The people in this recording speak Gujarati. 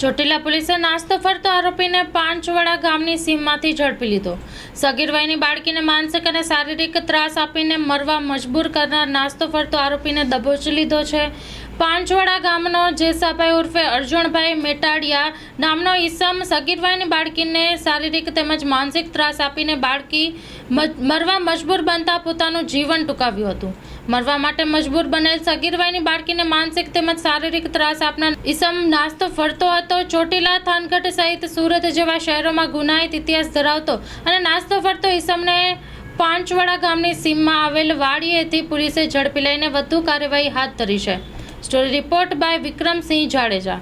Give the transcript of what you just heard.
ચોટીલા પોલીસે નાસ્તો ફરતો આરોપીને પાંચવાડા ગામની સીમમાંથી ઝડપી લીધો. સગીર વયની બાળકીને માનસિક અને શારીરિક ત્રાસ આપીને મરવા મજબૂર કરનાર નાસ્તો ફરતો આરોપીને દબોચી લીધો છે. પાંચવાડા ગામનો જેસાભાઈ ઉર્ફે અર્જુનભાઈ મેટાડિયા નામનો ઈસમ સગીરભાઈની બાળકીને શારીરિક તેમજ માનસિક ત્રાસ આપીને બાળકી મરવા મજબૂર બનતા પોતાનું જીવન ટૂંકાવ્યું હતું. મરવા માટે મજબૂર બનેલ સગીરભાઈની બાળકીને માનસિક તેમજ શારીરિક ત્રાસ આપનાર ઈસમ નાસ્તો ફરતો હતો. ચોટીલા થાનગઢ સહિત સુરત જેવા શહેરોમાં ગુનાહિત ઇતિહાસ ધરાવતો અને નાસ્તો ફરતો ઈસમને પાંચવાડા ગામની સીમમાં આવેલ વાડીએથી પોલીસે ઝડપી લઈને વધુ કાર્યવાહી હાથ ધરી છે. Story report by Vikramsinh Jadeja.